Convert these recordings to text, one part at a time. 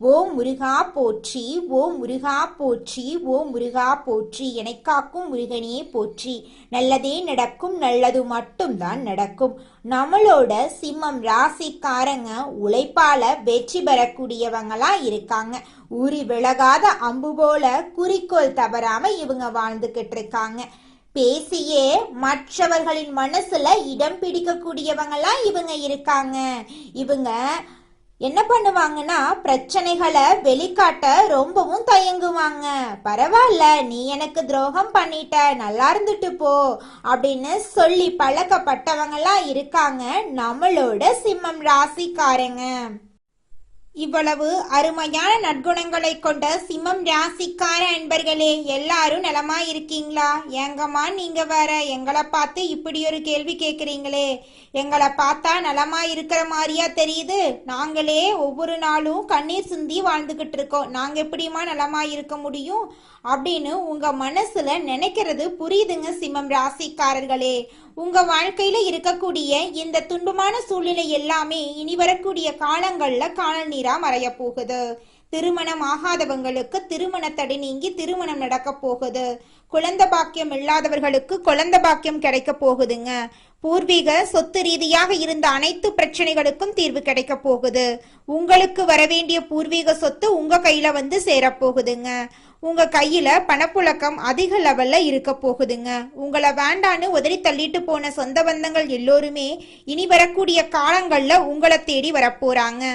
ஓ முருகா போற்றி ஓ முருகா போற்றி ஓ முருகா போற்றி எனக்காக்கும் முருகனே போற்றி. நல்லதே நடக்கும் நல்லது மட்டும்தான் நடக்கும். நம்மளோட சிம்மம் ராசிக்காரங்க உழைப்பால வெற்றி பெறக்கூடியவங்களா இருக்காங்க. ஊறி விலகாத அம்பு போல குறிக்கோள் தவறாம இவங்க வாழ்ந்துகிட்டு இருக்காங்க பேசியே மற்றவர்களின் மனசுல இடம் பிடிக்கக்கூடியவங்களா இவங்க இருக்காங்க. இவங்க என்ன பண்ணுவாங்கன்னா பிரச்சனைகளை வெளிக்காட்ட ரொம்பவும் தயங்குவாங்க. பரவாயில்ல நீ எனக்கு துரோகம் பண்ணிட்ட நல்லா இருந்துட்டு போ அப்படின்னு சொல்லி பழக்கப்பட்டவங்களா இருக்காங்க. நம்மளோட சிம்மம் ராசிக்காரங்க. இவ்வளவு அருமையான நற்குணங்களை கொண்ட சிம்மம் ராசிக்கார அன்பர்களே எல்லாரும் நலமா இருக்கீங்களா ஏங்கம்மா நீங்க வேற எங்களை பார்த்து இப்படி ஒரு கேள்வி கேக்குறீங்களே எங்களை பார்த்தா நலமா இருக்கிற மாதிரியா தெரியுது? நாங்களே ஒவ்வொரு நாளும் கண்ணீர் சிந்தி வாழ்ந்துகிட்டு இருக்கோம். நாங்க எப்படிமா நலமா இருக்க முடியும்? அப்படின்னு உங்க மனசுல நினைக்கிறது புரியுதுங்க சிம்மம் ராசிக்காரர்களே. உங்க வாழ்க்கையில இருக்கக்கூடிய இந்த துன்பமான சூழ்நிலை எல்லாமே இனி வரக்கூடிய காலங்கள்ல காணல் நீரா மறைய போகுது. திருமணம் ஆகாதவங்களுக்கு திருமண தடை நீங்கி திருமணம் நடக்க போகுது. குழந்தை பாக்கியம் இல்லாதவர்களுக்கு குழந்தை பாக்கியம் கிடைக்க போகுதுங்க. பூர்வீக சொத்து ரீதியாக இருந்த அனைத்து பிரச்சனைகளுக்கும் தீர்வு கிடைக்க போகுது. உங்களுக்கு வரவேண்டிய பூர்வீக சொத்து உங்க கையில வந்து சேரப்போகுதுங்க உங்கள் கையில் பணப்புழக்கம் அதிக லெவலில் இருக்க போகுதுங்க. உங்களை வேண்டான்னு உதறி தள்ளிட்டு போன சொந்த பந்தங்கள் எல்லோருமே இனி வரக்கூடிய காலங்களில் உங்களை தேடி வரப்போகிறாங்க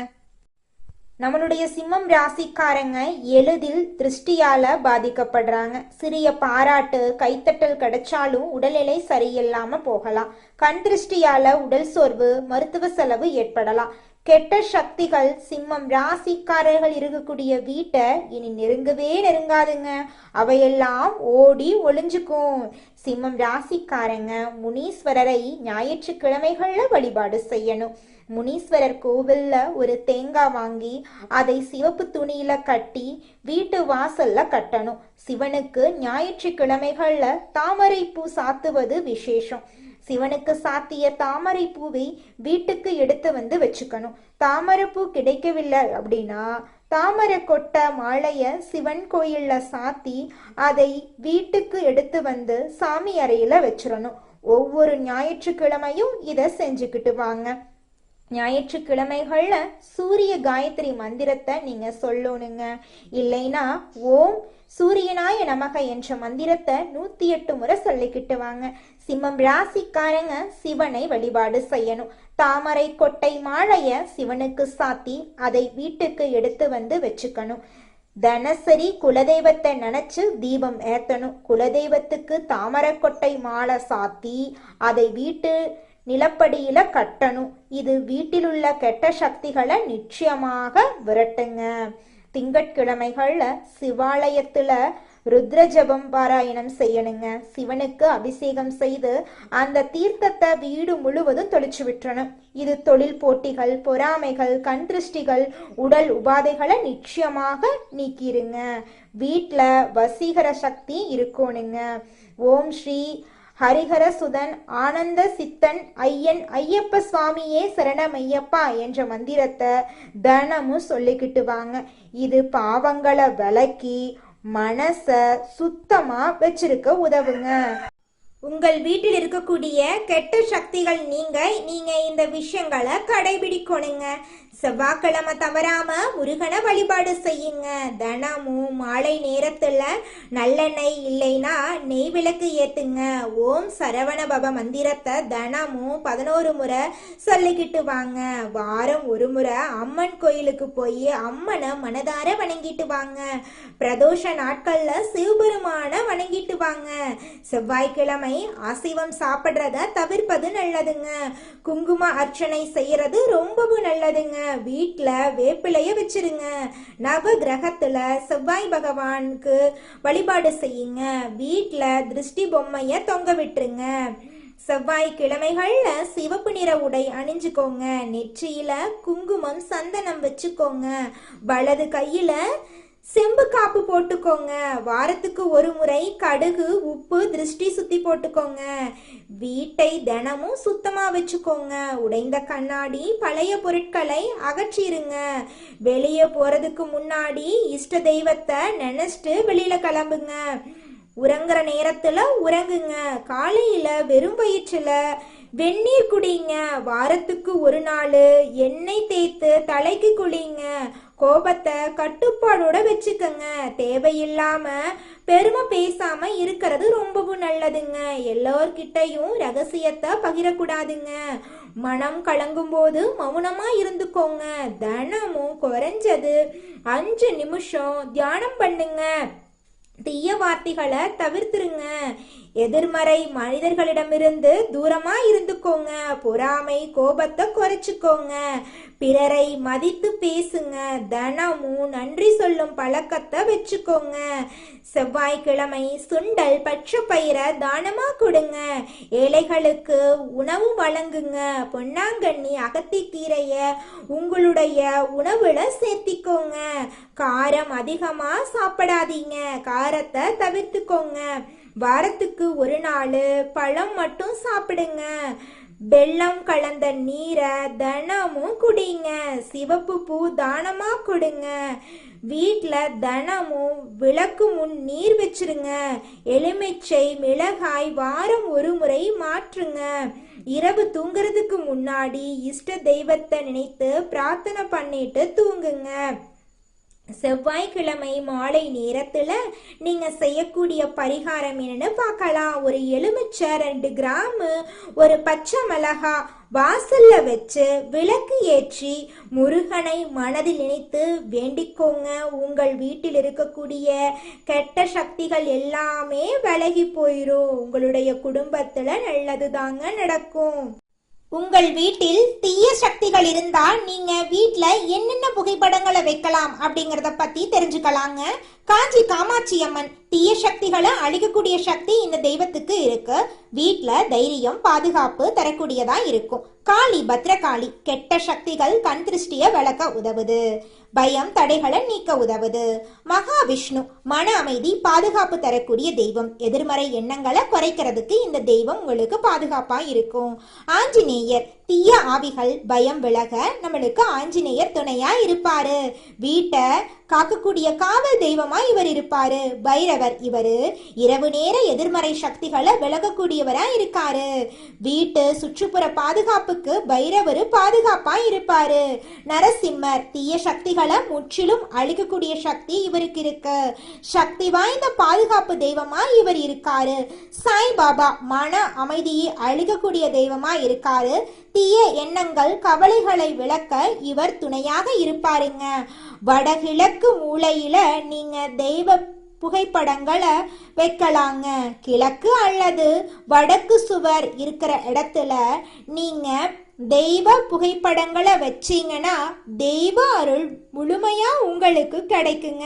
நம்மளுடைய சிம்மம் ராசிக்காரங்க எளிதில் திருஷ்டியால் பாதிக்கப்படுறாங்க. சிறிய பாராட்டு கைத்தட்டல் கிடைச்சாலும் உடல்நிலை சரியில்லாமல் போகலாம். கண் திருஷ்டியால் உடல் சோர்வு மருத்துவ செலவு ஏற்படலாம். கெட்ட சக்திகள் சிம்மம் ராசிக்காரர்கள் இருக்கக்கூடிய வீட்டை இனி நெருங்கவே நெருங்காதுங்க. அவையெல்லாம் ஓடி ஒளிஞ்சுக்கும். சிம்மம் ராசிக்காரங்க முனீஸ்வரரை ஞாயிற்றுக்கிழமைகள்ல வழிபாடு செய்யணும். முனீஸ்வரர் கோவில்ல ஒரு தேங்காய் வாங்கி அதை சிவப்பு துணியில கட்டி வீட்டு வாசல்ல கட்டணும். சிவனுக்கு ஞாயிற்றுக்கிழமைகள்ல தாமரை பூ சாத்துவது விசேஷம். சிவனுக்கு சாத்திய தாமரை பூவை வீட்டுக்கு எடுத்து வந்து வச்சுக்கணும். தாமரை பூ கிடைக்கவில்லை அப்படின்னா தாமரை கொட்ட மாலைய சிவன் கோயில்ல சாத்தி அதை வீட்டுக்கு எடுத்து வந்து சாமி அறையில வச்சிடணும். ஒவ்வொரு ஞாயிற்றுக்கிழமையும் இதை செஞ்சுக்கிட்டு வாங்க. ஞாயிற்றுக்கிழமைகள்ல சூரிய காயத்ரி மந்திரத்தை நீங்க சொல்லணுங்க. இல்லைன்னா ஓம் சூரியனாய நமக என்ற மந்திரத்தை நூத்தி எட்டு முறை சொல்லிக்கிட்டு வாங்க. சிம்மம் ராசிக்காரங்க சிவனை வழிபாடு செய்யணும். தாமரை கொட்டை மாழைய சிவனுக்கு சாத்தி அதை வீட்டுக்கு எடுத்து வந்து வச்சுக்கணும். தினசரி குலதெய்வத்தை நினைச்சு தீபம் ஏத்தணும். குலதெய்வத்துக்கு தாமரைக்கொட்டை மாலை சாத்தி அதை வீட்டு நிலப்படியில கட்டணும். இது வீட்டிலுள்ள கெட்ட சக்திகளை நிச்சயமாக விரட்டுங்க. திங்கட்கிழமைகள்ல சிவாலயத்துல ருத்ர ஜபம் பாராயணம் செய்யணுங்க. சிவனுக்கு அபிஷேகம் செய்து அந்த தீர்த்தத்தை வீடு முழுவதும் தொளிச்சு விட்டுறணும். இது தொழில் போட்டிகள் பொறாமைகள் கண் திருஷ்டிகள் உடல் உபாதைகளை நிச்சயமாக நீக்கிருங்க. வீட்டில் வசீகர சக்தி இருக்கணுங்க. ஓம் ஸ்ரீ ஹரிஹர சுதன் ஆனந்த சித்தன் ஐயன் ஐயப்ப சுவாமியே சரணமையப்பா என்ற மந்திரத்தை தினமும் சொல்லிக்கிட்டு வாங்க. இது பாவங்களை விலக்கி மனச சுத்தமா வச்சிருக்க உதவுங்க. உங்கள் வீட்டில் இருக்கக்கூடிய கெட்ட சக்திகள் நீங்க நீங்க இந்த விஷயங்களை கடைபிடிக்கணுங்க. செவ்வாய்க்கிழமை தவறாம முருகனை வழிபாடு செய்யுங்க. தினமும் மாலை நேரத்துல நல்லெண்ணெய் இல்லைன்னா நெய் விளக்கு ஏத்துங்க. ஓம் சரவண பவ மந்திரத்தை தினமும் பதினோரு முறை சொல்லிக்கிட்டு வாங்க. வாரம் ஒரு முறை அம்மன் கோயிலுக்கு போய் அம்மனை மனதார வணங்கிட்டு வாங்க. பிரதோஷ நாட்கள்ல சிவபெருமான வணங்கிட்டு வாங்க. செவ்வாய்க்கிழமை அசைவம் சாப்பிட்றத தவிர்ப்பது நல்லதுங்க. குங்கும அர்ச்சனை செய்யறது ரொம்பவும் நல்லதுங்க. வீட்டில் வேப்பிலைய வச்சிருங்க. நவ கிரகத்தில் செவ்வாய் பகவானுக்கு வழிபாடு செய்யுங்க. வீட்டில் திருஷ்டி பொம்மையை தொங்க விட்டுருங்க. செவ்வாய் கிழமைகளில் சிவப்பு நிற உடை அணிஞ்சுக்கோங்க. நெற்றியில குங்குமம் சந்தனம் வச்சுக்கோங்க. வலது கையில செம்பு காப்பு போட்டுக்கோங்க. வாரத்துக்கு ஒரு முறை கடுகு உப்பு திருஷ்டி சுத்தி போட்டுக்கோங்க. வீட்டை தினமும் சுத்தமா வச்சுக்கோங்க. உடைந்த கண்ணாடி பழைய பொருட்களை அகற்றிருங்க. வெளியே போறதுக்கு முன்னாடி இஷ்ட தெய்வத்தை நினைச்சிட்டு வெளியில கிளம்புங்க. உறங்குற நேரத்துல உறங்குங்க. காலையில வெறும் வயிற்றுல வெந்நீர் குடிங்க. வாரத்துக்கு ஒரு நாள் எண்ணெய் தேய்த்து தலைக்கு குளிங்க. கோபத்தை கட்டுப்பாடோட வச்சுக்கங்க. தேவையில்லாம பெருமை பேசாம இருக்கிறது ரொம்பவும் நல்லதுங்க. எல்லோர்கிட்டையும் ரகசியத்தை பகிரக்கூடாதுங்க. மனம் கலங்கும் போது மௌனமா இருந்துக்கோங்க. தினமும் குறைஞ்சது அஞ்சு நிமிஷம் தியானம் பண்ணுங்க. தீய வார்த்தைகளை தவிர்த்துருங்க. எதிர்மறை மனிதர்களிடமிருந்து தூரமா இருந்துக்கோங்க. பொறாமை கோபத்தை குறைச்சிக்கோங்க. பிறரை மதித்து பேசுங்க. தினமும் நன்றி சொல்லும் பழக்கத்தை வச்சுக்கோங்க. செவ்வாய்க்கிழமை சுண்டல் பச்சை பயிரை தானமா கொடுங்க. ஏழைகளுக்கு உணவு வழங்குங்க. பொன்னாங்கண்ணி அகத்திக்கீரைய உங்களுடைய உணவுல சேர்த்திக்கோங்க. காரம் அதிகமா சாப்பிடாதீங்க. காரத்தை தவிர்த்துக்கோங்க. வாரத்துக்கு ஒரு நாள் பழம் மட்டும் சாப்பிடுங்க. வெள்ளம் கலந்த நீரை தினமும் குடிங்க. சிவப்பு பூ தானமா கொடுங்க. வீட்டில் தினமும் விளக்கு முன் நீர் வச்சிருங்க. எலுமிச்சை மிளகாய் வாரம் ஒரு முறை மாற்றுங்க. இரவு தூங்குறதுக்கு முன்னாடி இஷ்ட தெய்வத்தை நினைத்து பிரார்த்தனை பண்ணிட்டு தூங்குங்க. செவ்வாய்க்கிழமை மாலை நேரத்துல நீங்க செய்யக்கூடிய பரிகாரம் என்னன்னு பார்க்கலாம். ஒரு எலுமிச்சை ரெண்டு கிராமு ஒரு பச்சை மிளகா வாசல்ல வச்சு விளக்கு ஏற்றி முருகனை மனதில் நினைத்து வேண்டிக்கோங்க. உங்கள் வீட்டில் இருக்கக்கூடிய கெட்ட சக்திகள் எல்லாமே விலகி போயிரும். உங்களுடைய குடும்பத்துல நல்லது தாங்க நடக்கும். உங்கள் வீட்டில் தீய சக்திகள் இருந்தா நீங்க வீட்ல என்னென்ன புகைப்படங்களை வைக்கலாம் அப்படிங்கறத பத்தி தெரிஞ்சுக்கலாங்க. காஞ்சி காமாட்சி அம்மன் தீய சக்திகளை அழிக்கக்கூடிய சக்தி இந்த தெய்வத்துக்கு இருக்கு. வீட்ல தைரியம் பாதுகாப்பு தரக்கூடியதா இருக்கும். காளி பத்ரகாளி கெட்ட சக்திகள் கண் திருஷ்டிய விளக்க உதவுது. பயம் தடைகளை நீக்க உதவுது. மகாவிஷ்ணு மன அமைதி பாதுகாப்பு தரக்கூடிய தெய்வம். எதிர்மறை எண்ணங்களை குறைக்கிறதுக்கு இந்த தெய்வம் உங்களுக்கு பாதுகாப்பா இருக்கும். ஆஞ்சநேயர் தீய ஆவிகள் பயம் விலக நம்மளுக்கு ஆஞ்சநேயர் துணையா இருப்பாரு. வீட்டை காக்கக்கூடிய காவல் தெய்வமா இவர் இருப்பாரு. பைரவர் இவரு இரவு நேர எதிர்மறை சக்திகளை விலகக்கூடியவரா இருக்காரு. வீட்டு சுற்றுப்புற பாதுகாப்புக்கு பைரவர் பாதுகாப்பா இருப்பாரு. நரசிம்மர் தீய சக்திகளை முற்றிலும் அழிக்கக்கூடிய சக்தி இவருக்கு இருக்கு. சக்தி வாய்ந்த பாதுகாப்பு தெய்வமா இவர் இருக்காரு. சாய்பாபா மன அமைதியை அழிக்கக்கூடிய தெய்வமா இருக்காரு. தீய எண்ணங்கள் கவலைகளை விளக்க இவர் துணையாக இருப்பாருங்க. வடகிழக்கு மூலையில நீங்க தெய்வ புகைப்படங்களை வைக்கலாங்க. கிழக்கு அல்லது வடக்கு சுவர் இருக்கிற இடத்துல நீங்க தெய்வ புகைப்படங்களை வச்சீங்கன்னா தெய்வ அருள் முழுமையா உங்களுக்கு கிடைக்குங்க.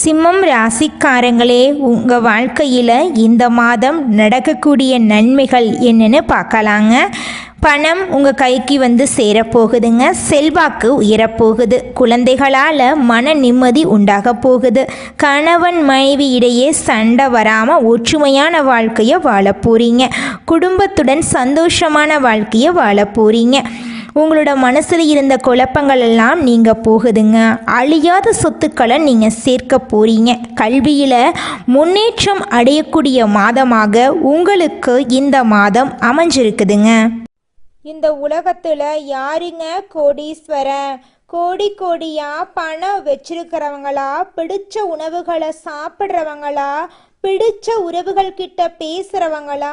சிம்மம் ராசிக்காரங்களே உங்கள் வாழ்க்கையில் இந்த மாதம் நடக்கக்கூடிய நன்மைகள் என்னென்னு பார்க்கலாங்க. பணம் உங்கள் கைக்கு வந்து சேரப்போகுதுங்க. செல்வாக்கு உயரப்போகுது. குழந்தைகளால் மன நிம்மதி உண்டாக போகுது. கணவன் மனைவி இடையே சண்டை வராமல் ஒற்றுமையான வாழ்க்கையை வாழ போகிறீங்க குடும்பத்துடன் சந்தோஷமான வாழ்க்கையை வாழ போகிறீங்க உங்களோட மனசில் இருந்த குழப்பங்கள் எல்லாம் நீங்கள் போகுதுங்க. அழியாத சொத்துக்களை நீங்கள் சேர்க்க போகிறீங்க கல்வியில் முன்னேற்றம் அடையக்கூடிய மாதமாக உங்களுக்கு இந்த மாதம் அமைஞ்சிருக்குதுங்க. இந்த உலகத்தில் யாருங்க கோடீஸ்வரன்? கோடி கோடியா பணம் வச்சிருக்கிறவங்களா? பிடிச்ச உணவுகளை சாப்பிட்றவங்களா? பிடிச்ச உறவுகள் கிட்ட பேசுறவங்களா?